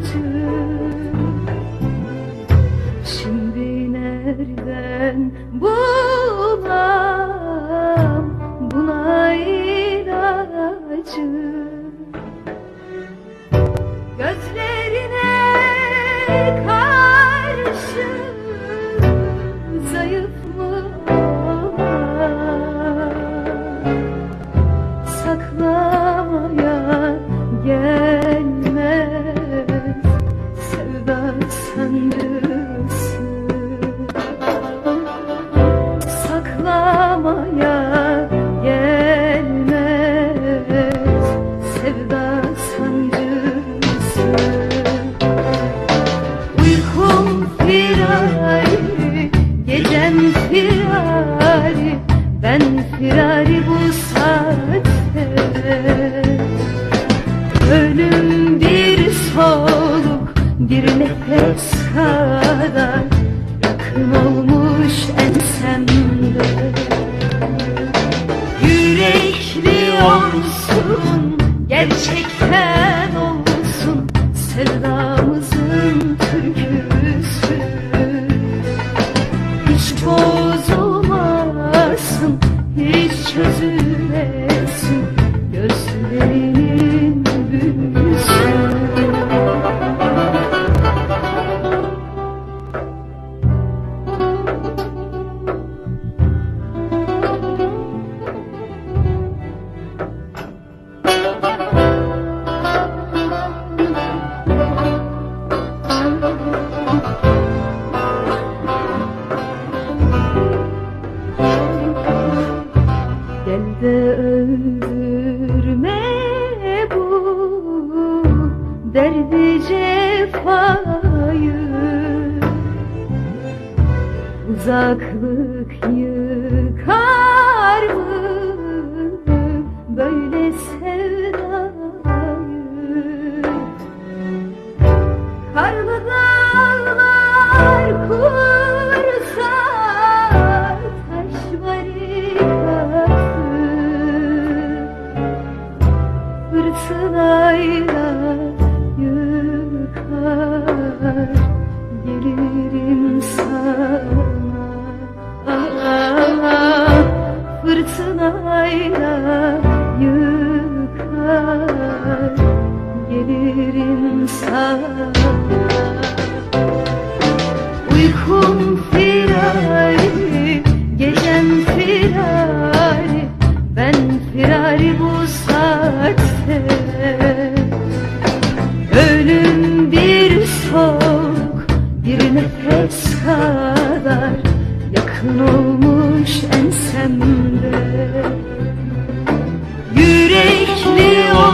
acı Şimdi nereden bulam? Buna ilacı. Firari Ben firari bu saatte. Ölüm bir soluk, bir nefes kadar Yakın olmuş ensemde. Yürekli olsun, gerçekten hiç Gel de öldürme bu derdi cefayı. Uzaklık yıkar Gelirim sana. Ah, Fırtınayla yıkar gelirim sana. Uykum Yakın olmuş ensemde. Yürekli olsun,